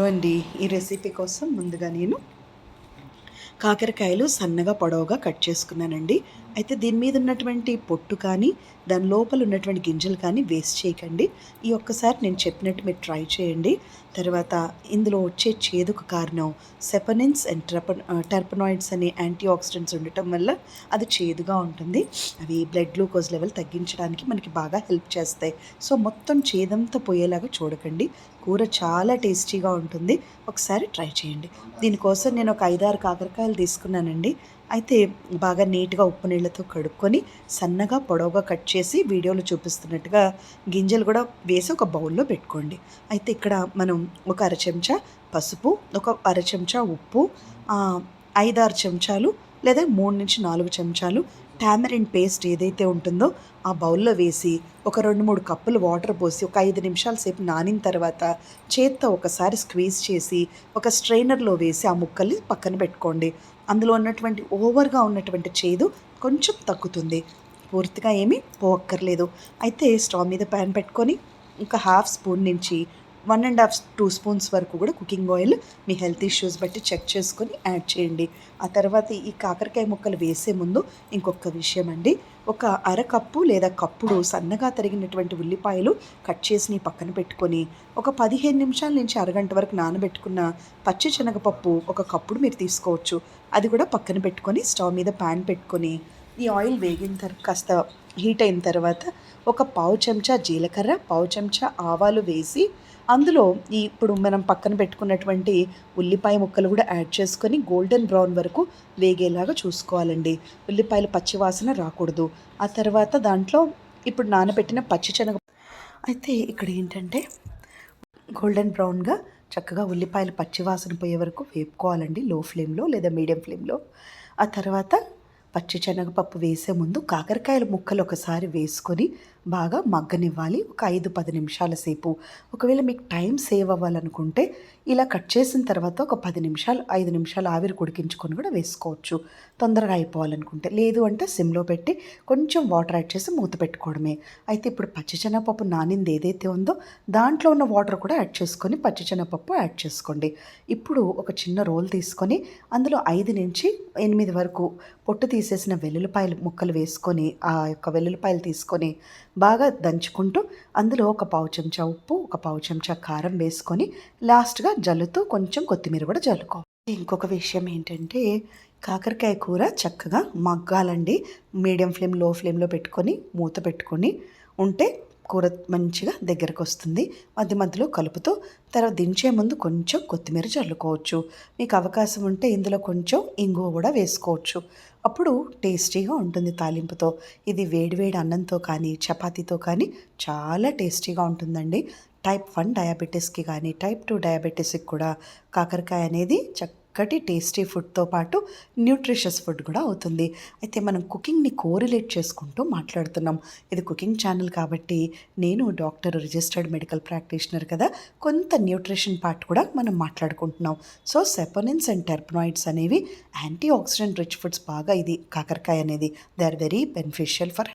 Hello అండి. ఈ recipe కోసం ముందుగా నేను కాకరకాయలు సన్నగా పొడవుగా కట్ చేసుకున్నానండి. అయితే దీని మీద ఉన్నటువంటి పొట్టు కానీ దాని లోపల ఉన్నటువంటి గింజలు కానీ వేస్ట్ చేయకండి. ఈ ఒక్కసారి నేను చెప్పినట్టు మీరు ట్రై చేయండి. తర్వాత ఇందులో వచ్చే చేదుకు కారణం సెపనిన్స్ అండ్ ట్రప టెర్పనాయిడ్స్ అనే యాంటీ ఆక్సిడెంట్స్ ఉండటం వల్ల అది చేదుగా ఉంటుంది. అవి బ్లడ్ గ్లూకోజ్ లెవెల్ తగ్గించడానికి మనకి బాగా హెల్ప్ చేస్తాయి. సో మొత్తం చేదంతా పోయేలాగా చూడకండి. కూర చాలా టేస్టీగా ఉంటుంది. ఒకసారి ట్రై చేయండి. దీనికోసం నేను ఒక ఐదారు కాకరకాయలు తీసుకున్నానండి. అయితే బాగా నీట్గా ఉప్పు నీళ్ళతో కడుక్కొని సన్నగా పొడవుగా కట్ చేసి వీడియోలో చూపిస్తున్నట్టుగా గింజలు కూడా వేసి ఒక బౌల్లో పెట్టుకోండి. అయితే ఇక్కడ మనం ఒక అర చెంచా పసుపు ఒక అర చెంచా ఉప్పు ఐదారు చెంచాలు లేదా మూడు నుంచి నాలుగు చెంచాలు టామరిన్ పేస్ట్ ఏదైతే ఉంటుందో ఆ బౌల్లో వేసి ఒక రెండు మూడు కప్పులు వాటర్ పోసి ఒక ఐదు నిమిషాల సేపు నానిన తర్వాత చేత్తో ఒకసారి స్క్వీజ్ చేసి ఒక స్ట్రైనర్లో వేసి ఆ ముక్కల్ని పక్కన పెట్టుకోండి. అందులో ఉన్నటువంటి ఓవర్గా ఉన్నటువంటి చేదు కొంచెం తగ్గుతుంది. పూర్తిగా ఏమీ పోక్కర్లేదు. అయితే స్టవ్ మీద ప్యాన్ పెట్టుకొని ఇంకా హాఫ్ స్పూన్ నుంచి one and half two spoons వరకు కూడా కుకింగ్ ఆయిల్ మీ హెల్త్ ఇష్యూస్ బట్టి చెక్ చేసుకొని యాడ్ చేయండి. ఆ తర్వాత ఈ కాకరకాయ ముక్కలు వేసే ముందు ఇంకొక విషయం అండి ఒక అరకప్పు లేదా కప్పుడు సన్నగా తరిగినటువంటి ఉల్లిపాయలు కట్ చేసి పక్కన పెట్టుకొని ఒక పదిహేను నిమిషాల నుంచి అరగంట వరకు నానబెట్టుకున్న పచ్చి శనగపప్పు ఒక కప్పుడు మీరు తీసుకోవచ్చు. అది కూడా పక్కన పెట్టుకొని స్టవ్ మీద ప్యాన్ పెట్టుకొని ఈ ఆయిల్ వేగిన తర్వాత కాస్త హీట్ అయిన తర్వాత ఒక పావు చెంచా జీలకర్ర పావు చెంచా ఆవాలు వేసి అందులో ఈ ఇప్పుడు మనం పక్కన పెట్టుకున్నటువంటి ఉల్లిపాయ ముక్కలు కూడా యాడ్ చేసుకొని గోల్డెన్ బ్రౌన్ వరకు వేగేలాగా చూసుకోవాలండి. ఉల్లిపాయలు పచ్చివాసన రాకూడదు. ఆ తర్వాత దాంట్లో ఇప్పుడు నానబెట్టిన పచ్చిశనగ అయితే ఇక్కడ ఏంటంటే గోల్డెన్ బ్రౌన్గా చక్కగా ఉల్లిపాయలు పచ్చివాసన పోయే వరకు వేపుకోవాలండి లో ఫ్లేమ్లో లేదా మీడియం ఫ్లేమ్లో. ఆ తర్వాత పచ్చిశనగపప్పు వేసే ముందు కాకరకాయల ముక్కలు ఒకసారి వేసుకొని బాగా మగ్గనివ్వాలి. ఒక ఐదు పది నిమిషాల సేపు. ఒకవేళ మీకు టైం సేవ్ అవ్వాలనుకుంటే ఇలా కట్ చేసిన తర్వాత ఒక పది నిమిషాలు ఐదు నిమిషాలు ఆవిరి ఉడికించుకొని కూడా వేసుకోవచ్చు. తొందరగా అయిపోవాలనుకుంటే. లేదు అంటే సిమ్లో పెట్టి కొంచెం వాటర్ యాడ్ చేసి మూత పెట్టుకోవడమే. అయితే ఇప్పుడు పచ్చిశనగపప్పు నానింది ఏదైతే ఉందో దాంట్లో ఉన్న వాటర్ కూడా యాడ్ చేసుకొని పచ్చిశనగపప్పు యాడ్ చేసుకోండి. ఇప్పుడు ఒక చిన్న రోల్ తీసుకొని అందులో ఐదు నుంచి ఎనిమిది వరకు పొట్టు తీసేసిన వెల్లుల్లిపాయలు ముక్కలు వేసుకొని ఆ యొక్క వెల్లుల్లిపాయలు తీసుకొని బాగా దంచుకుంటూ అందులో ఒక పావు చెంచా ఉప్పు ఒక పావు చెంచా కారం వేసుకొని లాస్ట్గా జల్లుతూ కొంచెం కొత్తిమీర కూడా జల్లుకో. ఇంకొక విషయం ఏంటంటే కాకరకాయ కూర చక్కగా మగ్గాలండి. మీడియం ఫ్లేమ్లో ఫ్లేమ్లో పెట్టుకొని మూత పెట్టుకొని ఉంటే కూర మంచిగా దగ్గరకు వస్తుంది మధ్య మధ్యలో కలుపుతూ తర్వాత దించే ముందు కొంచెం కొత్తిమీర చల్లుకోవచ్చు. మీకు అవకాశం ఉంటే ఇందులో కొంచెం ఇంగువ కూడా వేసుకోవచ్చు. అప్పుడు టేస్టీగా ఉంటుంది తాలింపుతో. ఇది వేడివేడి అన్నంతో కానీ చపాతీతో కానీ చాలా టేస్టీగా ఉంటుందండి. టైప్ వన్ డయాబెటీస్కి కానీ టైప్ టూ డయాబెటీస్కి కూడా కాకరకాయ అనేది చక్కటి టేస్టీ ఫుడ్తో పాటు న్యూట్రిషియస్ ఫుడ్ కూడా అవుతుంది. అయితే మనం కుకింగ్ని కోరిలేట్ చేసుకుంటూ మాట్లాడుతున్నాం. ఇది కుకింగ్ ఛానల్ కాబట్టి నేను డాక్టర్ రిజిస్టర్డ్ మెడికల్ ప్రాక్టీషనర్ కదా కొంత న్యూట్రిషన్ పార్ట్ కూడా మనం మాట్లాడుకుంటున్నాం. సో సెపనిన్స్ అండ్ టెర్పనాయిడ్స్ అనేవి యాంటీ ఆక్సిడెంట్ రిచ్ ఫుడ్స్ బాగా ఇది కాకరకాయ అనేది. They are very beneficial for